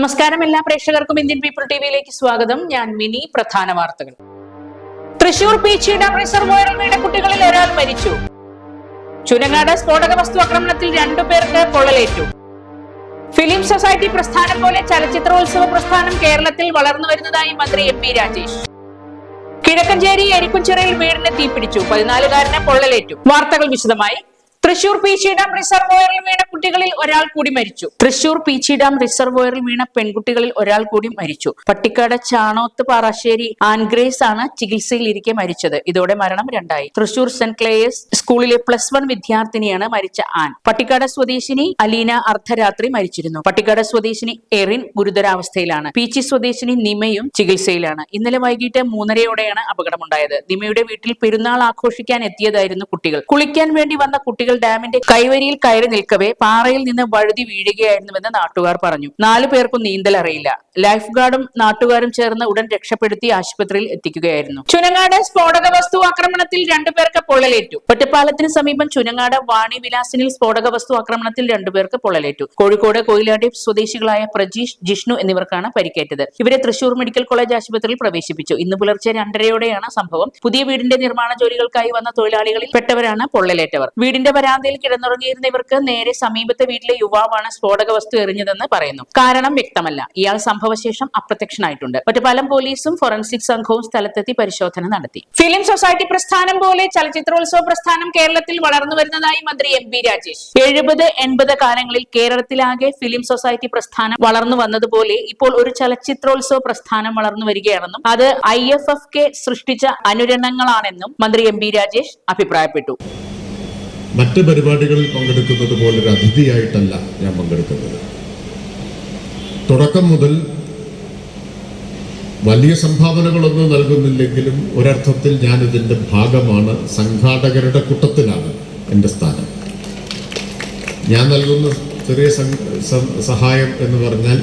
നമസ്കാരം എല്ലാ പ്രേക്ഷകർക്കും ഇന്ത്യൻ പീപ്പിൾ ടിവിയിലേക്ക് സ്വാഗതം. ഞാൻ മിനി പ്രധാന വാർത്തകൾ. തൃശൂർ പീച്ചി ഡാം റിസർവോയറിൽ കുട്ടികളിൽ ഒരാൾ മരിച്ചു. ചുനങ്ങാട് സ്ഫോടക വസ്തു ആക്രമണത്തിൽ രണ്ടു പേർക്ക് പൊള്ളലേറ്റു ഫിലിം സൊസൈറ്റി പ്രസ്ഥാനം പോലെ ചലച്ചിത്രോത്സവ പ്രസ്ഥാനം കേരളത്തിൽ വളർന്നു വരുന്നതായി മന്ത്രി എം പി രാജേഷ്. കിഴക്കഞ്ചേരി എരിക്കുംചിറയിൽ വീടിന് തീപിടിച്ചു. പതിനാലുകാരന് പൊള്ളലേറ്റു വാർത്തകൾ വിശദമായി. തൃശൂർ പീച്ചി ഡാം റിസർവോയറിൽ വീണ കുട്ടികളിൽ ഒരാൾ കൂടി മരിച്ചു. തൃശൂർ പീച്ചി ഡാം റിസർവോയറിൽ വീണ പെൺകുട്ടികളിൽ ഒരാൾ കൂടി മരിച്ചു. പട്ടിക്കാട് ചാണോത്ത് പാറാശ്ശേരി ആൻഗ്രേസ് ആണ് ചികിത്സയിൽ ഇരിക്കെ മരിച്ചത്. ഇതോടെ മരണം രണ്ടായി. തൃശൂർ സെന്റ് ക്ലേയേഴ്സ് സ്കൂളിലെ പ്ലസ് വൺ വിദ്യാർത്ഥിനിയാണ് മരിച്ച ആൻ. പട്ടിക്കാട് സ്വദേശിനി അലീന അർദ്ധരാത്രി മരിച്ചിരുന്നു. പട്ടിക്കാട് സ്വദേശിനി എറിൻ ഗുരുതരാവസ്ഥയിലാണ്. പീച്ചി സ്വദേശിനി നിമയും ചികിത്സയിലാണ്. ഇന്നലെ വൈകിട്ട് മൂന്നരയോടെയാണ് അപകടമുണ്ടായത്. നിമയുടെ വീട്ടിൽ പെരുന്നാൾ ആഘോഷിക്കാൻ എത്തിയതായിരുന്നു കുട്ടികൾ. കുളിക്കാൻ വേണ്ടി വന്ന കുട്ടികൾ ഡാമിന്റെ കൈവരിയിൽ കയറി നിൽക്കവേ പാറയിൽ നിന്ന് വഴുതി വീഴുകയായിരുന്നുവെന്ന് നാട്ടുകാർ പറഞ്ഞു. നാലു പേർക്കും നീന്തൽ അറിയില്ല. ലൈഫ് ഗാർഡും നാട്ടുകാരും ചേർന്ന് ഉടൻ രക്ഷപ്പെടുത്തി ആശുപത്രിയിൽ എത്തിക്കുകയായിരുന്നു. ചുനങ്ങാട് സ്ഫോടക വസ്തു ആക്രമണത്തിൽ രണ്ടുപേർക്ക് പൊള്ളലേറ്റു. ഒറ്റപ്പാലത്തിന് സമീപം ചുനങ്ങാട് വാണി വിലാസിനിൽ സ്ഫോടക വസ്തു ആക്രമണത്തിൽ രണ്ടുപേർക്ക് പൊള്ളലേറ്റു. കോഴിക്കോട് കൊയിലാണ്ടി സ്വദേശികളായ പ്രജീഷ് ജിഷ്ണു എന്നിവർക്കാണ് പരിക്കേറ്റത്. ഇവരെ തൃശൂർ മെഡിക്കൽ കോളേജ് ആശുപത്രിയിൽ പ്രവേശിപ്പിച്ചു. ഇന്ന് പുലർച്ചെ രണ്ടരയോടെയാണ് സംഭവം. പുതിയ വീടിന്റെ നിർമ്മാണ ജോലികൾക്കായി വന്ന തൊഴിലാളികളിൽ പെട്ടവരാണ് പൊള്ളലേറ്റവർ. വീടിന്റെ വരാന്തയിൽ കിടന്നുറങ്ങിയിരുന്ന ഇവർക്ക് നേരെ സമീപത്തെ വീട്ടിലെ യുവാവാണ് സ്ഫോടക വസ്തു എറിഞ്ഞതെന്ന് പറയുന്നു. കാരണം വ്യക്തമല്ല. ഇയാൾ സംഭവശേഷം അപ്രത്യക്ഷനായിട്ടുണ്ട്. ഒറ്റപ്പാലം പോലീസും ഫോറൻസിക് സംഘവും സ്ഥലത്തെത്തി പരിശോധന നടത്തി. ഫിലിം സൊസൈറ്റി പ്രസ്ഥാനം പോലെ ചലച്ചിത്രോത്സവ പ്രസ്ഥാനം കേരളത്തിൽ വളർന്നു വരുന്നതായി മന്ത്രി എം ബി രാജേഷ്. എഴുപത് എൺപത് കാലങ്ങളിൽ കേരളത്തിലാകെ ഫിലിം സൊസൈറ്റി പ്രസ്ഥാനം വളർന്നു വന്നതുപോലെ ഇപ്പോൾ ഒരു ചലച്ചിത്രോത്സവ പ്രസ്ഥാനം വളർന്നു വരികയാണെന്നും അത് ഐ എഫ് എഫ് കെ സൃഷ്ടിച്ച അനുരണങ്ങളാണെന്നും മന്ത്രി എം ബി രാജേഷ് അഭിപ്രായപ്പെട്ടു. മറ്റ് പരിപാടികളിൽ പങ്കെടുക്കുന്നത് ഒരു അതിഥിയായിട്ടല്ല ഞാൻ പങ്കെടുക്കുന്നത്. തുടക്കം മുതൽ വലിയ സംഭാവനകളൊന്നും നൽകുന്നില്ലെങ്കിലും ഒരർത്ഥത്തിൽ ഞാൻ ഇതിന്റെ ഭാഗമാണ് സംഘാടകരുടെ കൂട്ടത്തിലാണ് എന്റെ സ്ഥാനം. ഞാൻ നൽകുന്ന ചെറിയ സഹായം എന്ന് പറഞ്ഞാൽ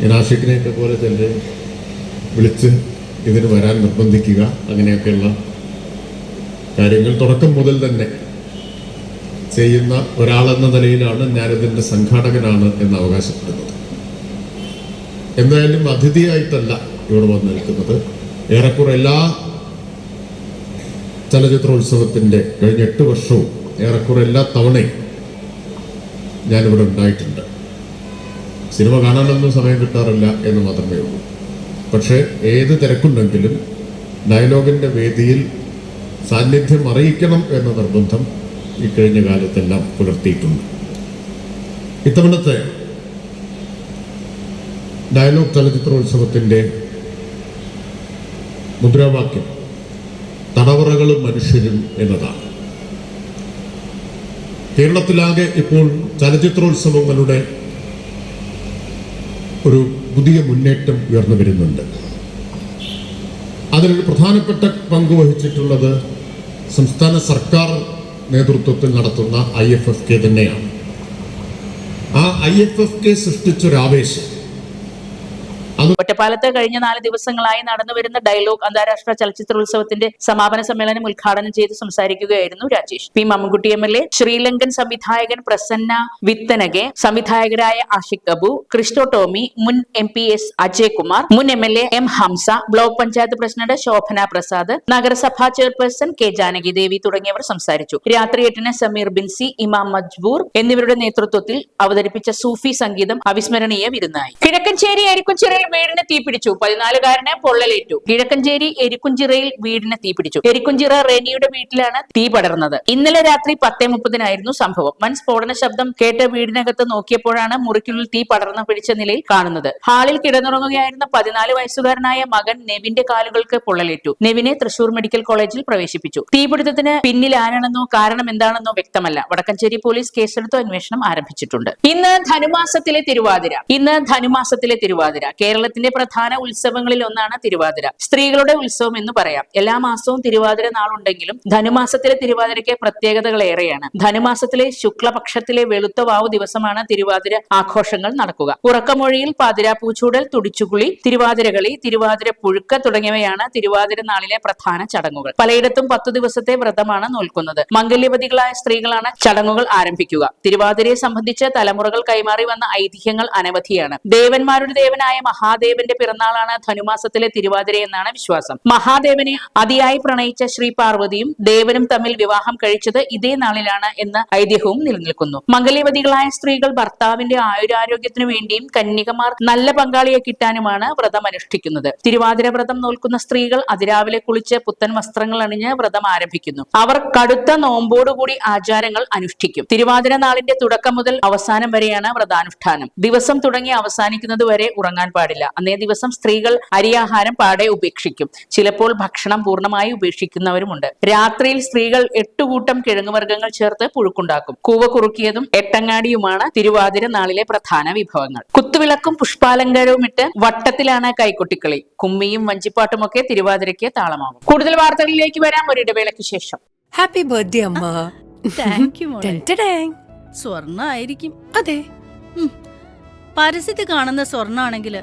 ഞാൻ ആഷിഖിനെയൊക്കെ പോലെ തന്നെ വിളിച്ച് ഇതിന് വരാൻ നിർബന്ധിക്കുക അങ്ങനെയൊക്കെയുള്ള കാര്യങ്ങൾ തുടക്കം മുതൽ തന്നെ. ചെയ്യുന്ന ഒരാളെന്ന നിലയിലാണ് ഞാനിതിന്റെ സംഘാടകനാണ് എന്ന് അവകാശപ്പെടുന്നത്. എന്തായാലും അതിഥിയായിട്ടല്ല ഇവിടെ വന്ന് നിൽക്കുന്നത്. ഏറെക്കുറെ എല്ലാ ചലച്ചിത്രോത്സവത്തിന്റെ കഴിഞ്ഞ എട്ട് വർഷവും ഏറെക്കുറെ എല്ലാ തവണയും ഞാനിവിടെ ഉണ്ടായിട്ടുണ്ട്. സിനിമ കാണാനൊന്നും സമയം കിട്ടാറില്ല എന്ന് മാത്രമേ ഉള്ളൂ. പക്ഷേ ഏത് തിരക്കുണ്ടെങ്കിലും ഡയലോഗിന്റെ വേദിയിൽ സാന്നിധ്യം അറിയിക്കണം എന്ന നിർബന്ധം ഈ കഴിഞ്ഞ കാലത്തെല്ലാം പുലർത്തിയിട്ടുണ്ട്. ഇത്തവണത്തെ ഡയലോഗ് ചലച്ചിത്രോത്സവത്തിന്റെ മുദ്രാവാക്യം തടവറകളും മനുഷ്യരും എന്നതാണ്. കേരളത്തിലാകെ ഇപ്പോൾ ചലച്ചിത്രോത്സവങ്ങളുടെ ഒരു പുതിയ മുന്നേറ്റം ഉയർന്നു വരുന്നുണ്ട്. അതിലൊരു പ്രധാനപ്പെട്ട പങ്ക് വഹിച്ചിട്ടുള്ളത് സംസ്ഥാന സർക്കാർ നേതൃത്വത്തിൽ നടത്തുന്ന ഐ എഫ് എഫ് കെ തന്നെയാണ്. ആ ഐ എഫ് എഫ് കെ സൃഷ്ടിച്ചൊരാവേശം ഒറ്റപ്പാലത്ത് കഴിഞ്ഞ നാല് ദിവസങ്ങളായി നടന്നുവരുന്ന ഡയലോഗ് അന്താരാഷ്ട്ര ചലച്ചിത്രോത്സവത്തിന്റെ സമാപന സമ്മേളനം ഉദ്ഘാടനം ചെയ്ത് സംസാരിക്കുകയായിരുന്നു Rajesh. P Mammankutty M L A Sri Lankan സംവിധായകൻ പ്രസന്ന വിത്തനകെ സംവിധായകരായ ആഷിഖ് അബു ക്രിസ്റ്റോ ടോമി മുൻ M P S Ajay Kumar മുൻ M L A M Hamsa block panchayat president Shobhana Prasad നഗരസഭാ ചെയർപേഴ്സൺ കെ ജാനകി ദേവി തുടങ്ങിയവർ സംസാരിച്ചു. രാത്രി എട്ടിന് സമീർ ബിൻസി ഇമാം മജ്ബൂർ എന്നിവരുടെ നേതൃത്വത്തിൽ അവതരിപ്പിച്ച സൂഫി സംഗീതം അവിസ്മരണീയ വിരുന്നായി. കിഴക്കഞ്ചേരി എരിക്കുംചിറയിൽ വീടിന് തീപിടിച്ചു പതിനാലുകാരന് പൊള്ളലേറ്റു. കിഴക്കഞ്ചേരി എരിക്കുംചിറയിൽ വീടിന് തീപിടിച്ചു എരിക്കുംചിറ റെനിയുടെ വീട്ടിലാണ് തീ പടർന്നത്. ഇന്നലെ രാത്രി പത്തേ മുപ്പതിനായിരുന്നു സംഭവം. വൻ സ്ഫോടന ശബ്ദം കേട്ട് വീടിനകത്ത് നോക്കിയപ്പോഴാണ് മുറിക്കുള്ളിൽ തീ പടർന്നു പിടിച്ച നിലയിൽ കാണുന്നത്. ഹാളിൽ കിടന്നുറങ്ങുകയായിരുന്ന പതിനാല് വയസ്സുകാരനായ മകൻ നെവിന്റെ കാലുകൾക്ക് പൊള്ളലേറ്റു. നെവിനെ തൃശൂർ മെഡിക്കൽ കോളേജിൽ പ്രവേശിപ്പിച്ചു. തീപിടുത്തത്തിന് പിന്നിൽ ആരാണെന്നോ കാരണം എന്താണെന്നോ വ്യക്തമല്ല. വടക്കഞ്ചേരി പോലീസ് കേസെടുത്ത് അന്വേഷണം ആരംഭിച്ചിട്ടുണ്ട്. ഇന്ന് ധനുമാസത്തിലെ തിരുവാതിര. ഇന്ന് ധനുമാസത്തിലെ തിരുവാതിര. കേരളത്തിന്റെ പ്രധാന ഉത്സവങ്ങളിൽ ഒന്നാണ് തിരുവാതിര. സ്ത്രീകളുടെ ഉത്സവം എന്ന് പറയാം. എല്ലാ മാസവും തിരുവാതിര നാളുണ്ടെങ്കിലും ധനുമാസത്തിലെ തിരുവാതിരയ്ക്ക് പ്രത്യേകതകൾ ഏറെയാണ്. ധനുമാസത്തിലെ ശുക്ലപക്ഷത്തിലെ വെളുത്ത വാവു ദിവസമാണ് തിരുവാതിര ആഘോഷങ്ങൾ നടക്കുക. ഉറക്കമൊഴിയിൽ പാതിരാപ്പൂച്ചൂടൽ തുടിച്ചുകുളി തിരുവാതിരകളി തിരുവാതിര പുഴുക്ക തുടങ്ങിയവയാണ് തിരുവാതിര നാളിലെ പ്രധാന ചടങ്ങുകൾ. പലയിടത്തും പത്തു ദിവസത്തെ വ്രതമാണ് നോൽക്കുന്നത്. മംഗല്യവതികളായ സ്ത്രീകളാണ് ചടങ്ങുകൾ ആരംഭിക്കുക. തിരുവാതിരയെ സംബന്ധിച്ച് തലമുറകൾ കൈമാറി വന്ന ഐതിഹ്യങ്ങൾ അനവധിയാണ്. ദേവന്മാരുടെ ദേവനായ മഹാദേവന്റെ പിറന്നാളാണ് ധനുമാസത്തിലെ തിരുവാതിര എന്നാണ് വിശ്വാസം. മഹാദേവനെ അതിയായി പ്രണയിച്ച ശ്രീ പാർവതിയും ദേവനും തമ്മിൽ വിവാഹം കഴിച്ചത് ഇതേ നാളിലാണ് എന്ന ഐതിഹ്യവും നിലനിൽക്കുന്നു. മംഗല്യവതികളായ സ്ത്രീകൾ ഭർത്താവിന്റെ ആയുരാരോഗ്യത്തിനു വേണ്ടിയും കന്യകമാർ നല്ല പങ്കാളിയെ കിട്ടാനുമാണ് വ്രതം അനുഷ്ഠിക്കുന്നത്. തിരുവാതിര വ്രതം നോൽക്കുന്ന സ്ത്രീകൾ അതിരാവിലെ കുളിച്ച് പുത്തൻ വസ്ത്രങ്ങൾ അണിഞ്ഞ് വ്രതം ആരംഭിക്കുന്നു. അവർ കടുത്ത നോമ്പോടുകൂടി ആചാരങ്ങൾ അനുഷ്ഠിക്കും. തിരുവാതിര നാളിന്റെ തുടക്കം മുതൽ അവസാനം വരെയാണ് വ്രതാനുഷ്ഠാനം. ദിവസം തുടങ്ങി അവസാനിക്കുന്നത് വരെ ഉറങ്ങാൻ പാടില്ല. അന്നേ ദിവസം സ്ത്രീകൾ അരിയാഹാരം പാടെ ഉപേക്ഷിക്കും. ചിലപ്പോൾ ഭക്ഷണം പൂർണമായി ഉപേക്ഷിക്കുന്നവരുമുണ്ട്. രാത്രിയിൽ സ്ത്രീകൾ എട്ടുകൂട്ടം കിഴങ്ങുവർഗങ്ങൾ ചേർത്ത് പുഴുക്കുണ്ടാക്കും. കൂവ കുറുക്കിയതും എട്ടങ്ങാടിയുമാണ് തിരുവാതിര നാളിലെ പ്രധാന വിഭവങ്ങൾ. കുത്തുവിളക്കും പുഷ്പാലങ്കാരവും ഇട്ട് വട്ടത്തിലാണ് കൈകൊട്ടിക്കളി. കുമ്മിയും വഞ്ചിപ്പാട്ടുമൊക്കെ തിരുവാതിരയ്ക്ക് താളമാകും കൂടുതൽ വാർത്തകളിലേക്ക് വരാം. ഒരിടവേളയ്ക്ക് ശേഷം. ഹാപ്പി ബർത്ത്ഡേ അമ്മ. താങ്ക് യു മോളെ. ടെൻ ടെഡേങ്. സ്വർണായിരിക്കും. അതെ. പരസ്യത്തിൽ കാണുന്ന സ്വർണാണെങ്കിൽ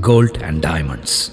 gold and diamonds.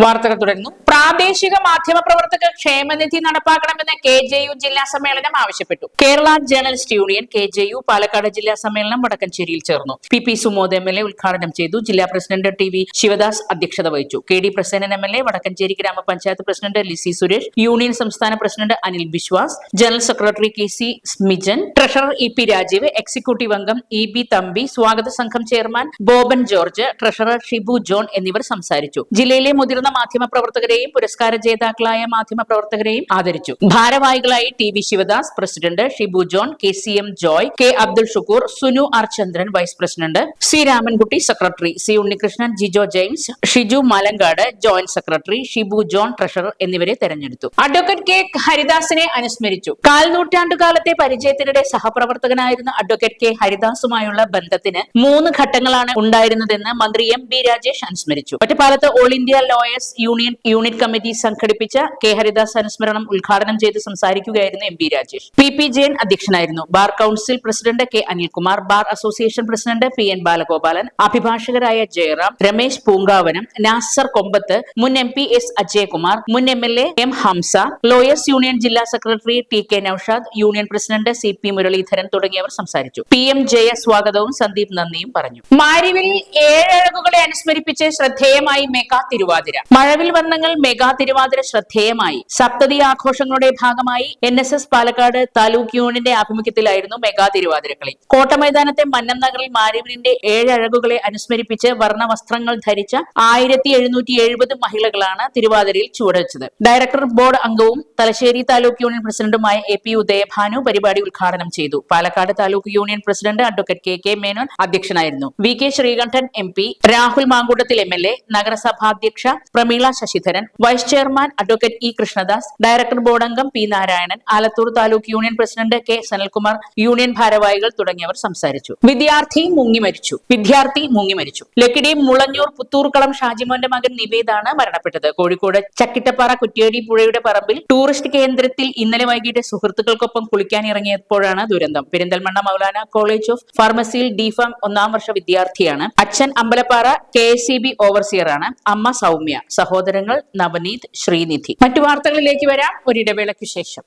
വാർത്തകൾ തുടരുന്നു. പ്രാദേശിക മാധ്യമ പ്രവർത്തക ക്ഷേമനിധി നടപ്പാക്കണമെന്ന് കെ ജെ യു ജില്ലാ സമ്മേളനം ആവശ്യപ്പെട്ടു. Kerala journalist union K J U Palakkad ജില്ലാ സമ്മേളനം വടക്കഞ്ചേരിയിൽ ചേർന്നു. P P Sumod M L A ഉദ്ഘാടനം ചെയ്തു. ജില്ലാ പ്രസിഡന്റ് ടി വി ശിവദാസ് അധ്യക്ഷത വഹിച്ചു. K D Prasenan M L A Vadakkanchery ഗ്രാമപഞ്ചായത്ത് പ്രസിഡന്റ് ലിസി സുരേഷ് യൂണിയൻ സംസ്ഥാന president Anil Biswas general secretary K C Smijan treasurer E P Rajeev executive അംഗം E B Thampi സ്വാഗത സംഘം ചെയർമാൻ ബോബൻ ജോർജ് ട്രഷറർ ഷിബു ജോൺ എന്നിവർ സംസാരിച്ചു. ജില്ലയിലെ മുതിർന്ന മാധ്യമ പ്രവർത്തകരെയും പുരസ്കാര ജേതാക്കളായ മാധ്യമ പ്രവർത്തകരെയും ആദരിച്ചു. ഭാരവാഹികളായി T V Sivadas president Shibu John K C M Joy K Abdul Shukkur Sunu R Chandran vice president C Ramankutty secretary C Unnikrishnan Jijo James Shiju Malankad joint secretary Shibu John treasurer എന്നിവരെ തെരഞ്ഞെടുത്തു. Advocate K ഹരിദാസിനെ അനുസ്മരിച്ചു. കാൽനൂറ്റാണ്ടുകാലത്തെ പരിചയത്തിനിടെ സഹപ്രവർത്തകനായിരുന്ന advocate K ഹരിദാസുമായുള്ള ബന്ധത്തിന് മൂന്ന് ഘട്ടങ്ങളാണ് ഉണ്ടായിരുന്നതെന്ന് മന്ത്രി M B Rajesh അനുസ്മരിച്ചു. ഒറ്റപ്പാലത്ത് all India lawyers union unit committee സംഘടിപ്പിച്ച കെ ഹരിദാസ് അനുസ്മരണം ഉദ്ഘാടനം ചെയ്ത് സംസാരിക്കുകയായിരുന്നു M P Rajesh. P P Jayan അധ്യക്ഷനായിരുന്നു. Bar council president K Anilkumar bar association president P N Balagopalan അഭിഭാഷകരായ Jayaram Ramesh Poonkavanam Nasar Kombath മുൻ എം പി എസ് അജയകുമാർ മുൻ M L A M Hamsa lawyers union ജില്ലാ secretary T K Noushad union president C P Muraleedharan തുടങ്ങിയവർ സംസാരിച്ചു. P M Jaya സ്വാഗതവും സന്ദീപ് നന്ദിയും പറഞ്ഞു. മാരിവിൽ ഏഴഴകുകളെ അനുസ്മരിപ്പിച്ച് ശ്രദ്ധേയമായി മെഗാ തിരുവാതിര. മഴവിൽ വർണങ്ങൾ മെഗാ തിരുവാതിര ശ്രദ്ധേയമായി. സപ്തതി ആഘോഷങ്ങളുടെ ഭാഗമായി N S S Palakkad taluk യൂണിന്റെ ആഭിമുഖ്യത്തിലായിരുന്നു മെഗാ തിരുവാതിരക്കളി കോട്ടമൈതാനത്തെ മന്നം നഗറിൽ മാരിവിനിന്റെ ഏഴഴകുകളെ അനുസ്മരിപ്പിച്ച് വർണ വസ്ത്രങ്ങൾ ധരിച്ച ആയിരത്തി എഴുന്നൂറ്റി എഴുപത് മഹിളകളാണ് തിരുവാതിരയിൽ ചുവടുവച്ചത്. ഡയറക്ടർ ബോർഡ് അംഗവും തലശ്ശേരി താലൂക്ക് യൂണിയൻ പ്രസിഡന്റുമായ എ പി ഉദയഭാനു പരിപാടി ഉദ്ഘാടനം ചെയ്തു. Palakkad taluk union president advocate K K Menon അധ്യക്ഷനായിരുന്നു. V K Sreekandan M P Rahul Mankoottathil M L A നഗരസഭാധ്യക്ഷ Prameela Sasidharan vice chairman advocate E Krishnadas director board അംഗം P Narayanan Alathur taluk union president K Sanalkumar union ഭാരവാഹികൾ തുടങ്ങിയവർ സംസാരിച്ചു. വിദ്യാർത്ഥി മുങ്ങി മരിച്ചു. വിദ്യാർത്ഥി മുങ്ങി മരിച്ചു. ലക്കിടി മുളഞ്ഞൂർ പുത്തൂർക്കളം ഷാജിമോന്റെ മകൻ നിവേദാണ് മരണപ്പെട്ടത്. കോഴിക്കോട് ചക്കിട്ടപ്പാറ കുറ്റിയടി പുഴയുടെ പറമ്പിൽ ടൂറിസ്റ്റ് കേന്ദ്രത്തിൽ ഇന്നലെ വൈകിട്ട് സുഹൃത്തുക്കൾക്കൊപ്പം കുളിക്കാൻ ഇറങ്ങിയപ്പോഴാണ് ദുരന്തം. പെരിന്തൽമണ്ണ മൗലാന കോളേജ് ഓഫ് ഫാർമസിയിൽ ഡിഫാം ഒന്നാം വർഷ വിദ്യാർത്ഥിയാണ്. അച്ഛൻ Ambalappara K S C B ഓവർസിയറാണ്. അമ്മ സൗമ്യ. സഹോദരങ്ങൾ നവനീത് ശ്രീനിധി. മറ്റു വാർത്തകളിലേക്ക് വരാം. ഒരിടവേളയ്ക്ക് ശേഷം.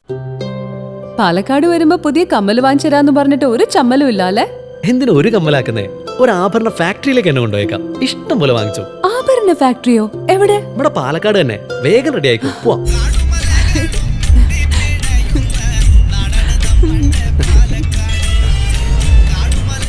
പാലക്കാട് വരുമ്പോ പുതിയ കമ്മൽ വാങ്ങിച്ചരാന്ന് പറഞ്ഞിട്ട് ഒരു ചമ്മലും ഇല്ല അല്ലേ? എന്തിനാ ഒരു കമ്മലാക്കുന്നേ? ഒരു ആഭരണ ഫാക്ടറിയിലേക്ക് എന്നെ കൊണ്ടുപോയേക്കാം. ഇഷ്ടം പോലെ വാങ്ങിച്ചു. ആഭരണ ഫാക്ടറിയോ? എവിടെ? ഇവിടെ പാലക്കാട് തന്നെ. വേഗം റെഡി ആയിക്കോ. പോവാം.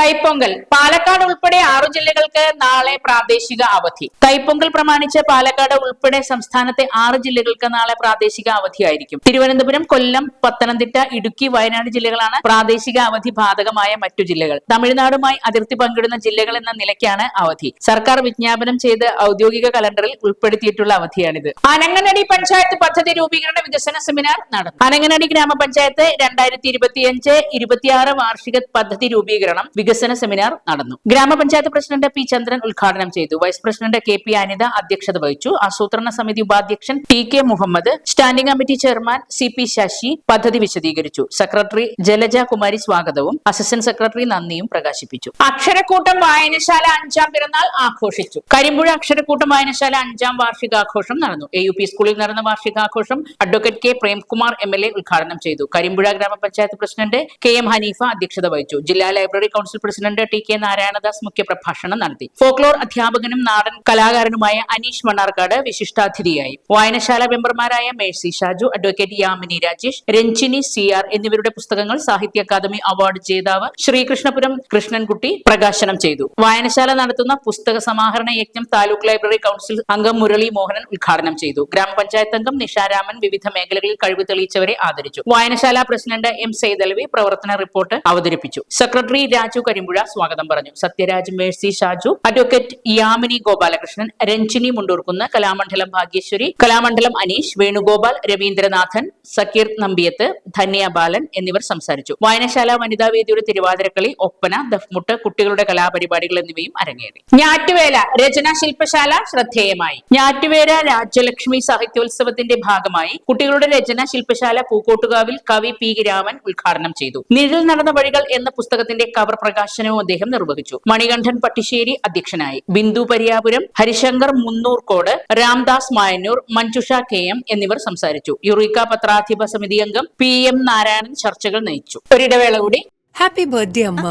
തൈപ്പൊങ്കൽ പാലക്കാട് ഉൾപ്പെടെ ആറു ജില്ലകൾക്ക് നാളെ പ്രാദേശിക അവധി. തൈപ്പൊങ്കൽ പ്രമാണിച്ച് പാലക്കാട് ഉൾപ്പെടെ സംസ്ഥാനത്തെ ആറ് ജില്ലകൾക്ക് നാളെ പ്രാദേശിക അവധിയായിരിക്കും. തിരുവനന്തപുരം കൊല്ലം പത്തനംതിട്ട ഇടുക്കി വയനാട് ജില്ലകളാണ് പ്രാദേശിക അവധി ബാധകമായ മറ്റു ജില്ലകൾ. തമിഴ്നാടുമായി അതിർത്തി പങ്കിടുന്ന ജില്ലകൾ എന്ന നിലയ്ക്കാണ് അവധി. സർക്കാർ വിജ്ഞാപനം ചെയ്ത് ഔദ്യോഗിക കലണ്ടറിൽ ഉൾപ്പെടുത്തിയിട്ടുള്ള അവധിയാണിത്. അനങ്ങനടി പഞ്ചായത്ത് പദ്ധതി രൂപീകരണ വികസന സെമിനാർ നടന്നു. അനങ്ങനടി ഗ്രാമപഞ്ചായത്ത് രണ്ടായിരത്തി ഇരുപത്തിയഞ്ച് ഇരുപത്തിയാറ് വാർഷിക പദ്ധതി രൂപീകരണം വികസന സെമിനാർ നടന്നു. ഗ്രാമപഞ്ചായത്ത് പ്രസിഡന്റ് പി ചന്ദ്രൻ ഉദ്ഘാടനം ചെയ്തു. Vice president K P Anitha അധ്യക്ഷത വഹിച്ചു. ആസൂത്രണ സമിതി ഉപാധ്യക്ഷൻ T K Muhammad standing committee chairman C P Sasi പദ്ധതി വിശദീകരിച്ചു. സെക്രട്ടറി ജലജ കുമാരി സ്വാഗതവും അസിസ്റ്റന്റ് സെക്രട്ടറി നന്ദിയും പ്രകാശിപ്പിച്ചു. അക്ഷരക്കൂട്ടം വായനശാല അഞ്ചാം പിറന്നാൾ ആഘോഷിച്ചു. കരിമ്പുഴ അക്ഷരക്കൂട്ടം വായനശാല അഞ്ചാം വാർഷികാഘോഷം നടന്നു. എ യു പി സ്കൂളിൽ നടന്ന വാർഷികാഘോഷം advocate K Premkumar M L A ഉദ്ഘാടനം ചെയ്തു. കരിമ്പുഴ ഗ്രാമപഞ്ചായത്ത് പ്രസിഡന്റ് കെ എം ഹനീഫ അധ്യക്ഷത വഹിച്ചു. ജില്ലാ library council president T K Narayanadas മുഖ്യപ്രഭാഷണം നടത്തി. ഫോക്ലോർ അധ്യാപകനും നാടൻ കലാകാരനുമായ അനീഷ് മണ്ണാർക്കാട് വിശിഷ്ടാതിഥിയായി. വായനശാല മെമ്പർമാരായ Mercy Shaju advocate Yamini Rajesh Ranjini C R എന്നിവരുടെ പുസ്തകങ്ങൾ സാഹിത്യ അക്കാദമി അവാർഡ് ജേതാവ് ശ്രീകൃഷ്ണപുരം കൃഷ്ണൻകുട്ടി പ്രകാശനം ചെയ്തു. വായനശാല നടത്തുന്ന പുസ്തക സമാഹരണ യജ്ഞം താലൂക്ക് ലൈബ്രറി കൌൺസിൽ അംഗം മുരളി മോഹനൻ ഉദ്ഘാടനം ചെയ്തു. ഗ്രാമപഞ്ചായത്ത് അംഗം നിഷാരാമൻ വിവിധ മേഖലകളിൽ കഴിവ് തെളിയിച്ചവരെ ആദരിച്ചു. വായനശാല പ്രസിഡന്റ് എം സൈതലവി പ്രവർത്തന റിപ്പോർട്ട് അവതരിപ്പിച്ചു. സെക്രട്ടറി രാജു കരിമ്പുഴ സ്വാഗതം പറഞ്ഞു. സത്യരാജ് മേഴ്സി ഷാജു അഡ്വക്കേറ്റ് യാമിനി ഗോപാലകൃഷ്ണൻ രഞ്ജിനി മുണ്ടൂർക്കുന്ന് കലാമണ്ഡലം ഭാഗ്യേശ്വരി കലാമണ്ഡലം അനീഷ് വേണുഗോപാൽ രവീന്ദ്രനാഥൻ സക്കീർ നമ്പിയത്ത് ധന്യ ബാലൻ എന്നിവർ സംസാരിച്ചു. വായനശാല വനിതാവേദിയുടെ തിരുവാതിരക്കളി ഒപ്പന ദഫ്മുട്ട് കുട്ടികളുടെ കലാപരിപാടികൾ എന്നിവയും അരങ്ങേറി. ഞാറ്റുവേല രചനാ ശില്പശാല ശ്രദ്ധേയമായി. ഞാറ്റുവേല രാജ്യലക്ഷ്മി സാഹിത്യോത്സവത്തിന്റെ ഭാഗമായി കുട്ടികളുടെ രചനാ ശില്പശാല പൂക്കോട്ടുകാവിൽ കവി പി. രാമൻ ഉദ്ഘാടനം ചെയ്തു. നിഴൽ നടന്ന വഴികൾ എന്ന പുസ്തകത്തിന്റെ കവർ പ്രകാശനവും അദ്ദേഹം നിർവഹിച്ചു. മണികണ്ഠൻ പട്ടിശ്ശേരി അധ്യക്ഷനായി. ബിന്ദു പരിയാപുരം ഹരിശങ്കർ മുന്നൂർക്കോട് രാംദാസ് മായന്നൂർ മഞ്ജുഷ കെ എം എന്നിവർ സംസാരിച്ചു. യുറീക്ക പത്രാധിപ സമിതി അംഗം പി എം നാരായണൻ ചർച്ചകൾ നയിച്ചു. ഒരിടവേള കൂടി. ഹാപ്പി ബർത്ത്ഡേ അമ്മ.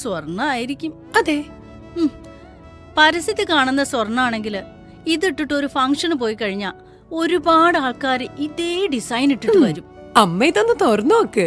സ്വർണ ആയിരിക്കും അതെ. പരസ്യത്തിൽ കാണുന്ന സ്വർണാണെങ്കിൽ ഇതിട്ടിട്ട് ഒരു ഫംഗ്ഷന് പോയി കഴിഞ്ഞാ ഒരുപാട് ആൾക്കാർ ഇതേ ഡിസൈൻ ഇട്ടിട്ട് വരും. അമ്മ ഇതൊന്ന് തുറന്നു നോക്ക്.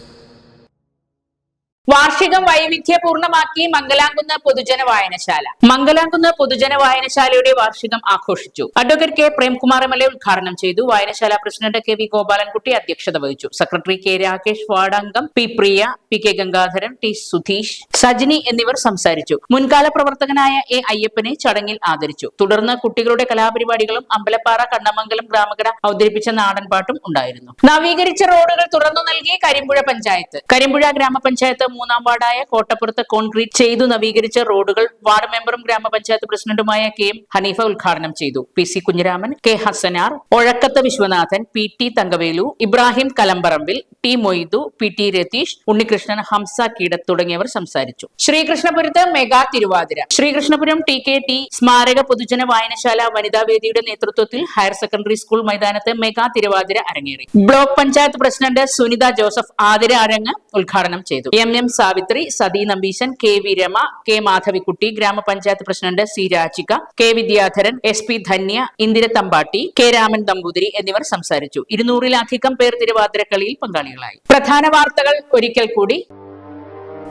വാർഷികം വൈവിധ്യപൂർണമാക്കി മംഗലാംകുന്ന് പൊതുജന വായനശാല. മംഗലാംകുന്ന് പൊതുജന വായനശാലയുടെ വാർഷികം ആഘോഷിച്ചു. Advocate K Premkumar M L A ഉദ്ഘാടനം ചെയ്തു. വായനശാല പ്രസിഡന്റ് കെ വി ഗോപാലൻകുട്ടി അധ്യക്ഷത വഹിച്ചു. Secretary K Rakesh വാർഡംഗം P Priya P K Gangadharan T Sudheesh Sajini എന്നിവർ സംസാരിച്ചു. മുൻകാല പ്രവർത്തകനായ എ അയ്യപ്പനെ ചടങ്ങിൽ ആദരിച്ചു. തുടർന്ന് കുട്ടികളുടെ കലാപരിപാടികളും അമ്പലപ്പാറ കണ്ണമംഗലം ഗ്രാമകര അവതരിപ്പിച്ച നാടൻപാട്ടും ഉണ്ടായിരുന്നു. നവീകരിച്ച റോഡുകൾ തുറന്നു നൽകി കരിമ്പുഴ പഞ്ചായത്ത്. കരിമ്പുഴ ഗ്രാമപഞ്ചായത്ത് മൂന്നാം വാർഡായ കോട്ടപ്പുറത്ത് കോൺക്രീറ്റ് ചെയ്തു നവീകരിച്ച റോഡുകൾ വാർഡ് മെമ്പറും ഗ്രാമപഞ്ചായത്ത് പ്രസിഡന്റുമായ കെ എം ഹനീഫ ഉദ്ഘാടനം ചെയ്തു. P C Kunhiraman K Hassanar Ozhakkath Viswanathan P T Thankavelu Ibrahim Kalamparambil T Moidu P T Ratheesh Unnikrishnan Hamsa Keedath തുടങ്ങിയവർ സംസാരിച്ചു. ശ്രീകൃഷ്ണപുരത്ത് mega Thiruvathira. Sreekrishnapuram T K T സ്മാരക പൊതുജന വായനശാല വനിതാ വേദിയുടെ നേതൃത്വത്തിൽ ഹയർ സെക്കൻഡറി സ്കൂൾ മൈതാനത്ത് മെഗാ തിരുവാതിര അരങ്ങേറി. ബ്ലോക്ക് പഞ്ചായത്ത് പ്രസിഡന്റ് സുനിത ജോസഫ് ആതിര അരങ്ങ് ഉദ്ഘാടനം ചെയ്തു. M. M Savithri Sathi Nambeesan K V Rama K Madhavikutty ഗ്രാമപഞ്ചായത്ത് president C Rajika K Vidyadharan S P Dhanya Indira Thampatti K Raman Thampoothiri എന്നിവർ സംസാരിച്ചു. ഇരുന്നൂറിലധികം പേർ തിരുവാതിരക്കളിയിൽ പങ്കാളികളായി. പ്രധാന വാർത്തകൾ ഒരിക്കൽ കൂടി.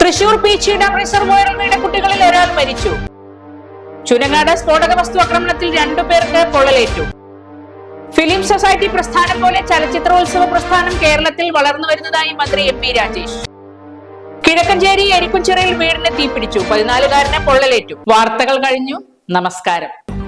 തൃശൂർ പീച്ചി ഡാം റിസർവോയറിൽ കുട്ടികളിൽ ഒരാൾ മരിച്ചു. ചുനങ്ങാട് സ്ഫോടക വസ്തു ആക്രമണത്തിൽ രണ്ടു പേർക്ക് പൊള്ളലേറ്റു. ഫിലിം സൊസൈറ്റി പ്രസ്ഥാനം പോലെ ചലച്ചിത്രോത്സവ പ്രസ്ഥാനം കേരളത്തിൽ വളർന്നു വരുന്നതായി മന്ത്രി എം പി രാജേഷ്. കിഴക്കഞ്ചേരി എരിക്കുംചിറയിൽ വീടിന് തീപിടിച്ചു. പതിനാലുകാരനെ പൊള്ളലേറ്റു. വാർത്തകൾ കഴിഞ്ഞു. നമസ്കാരം.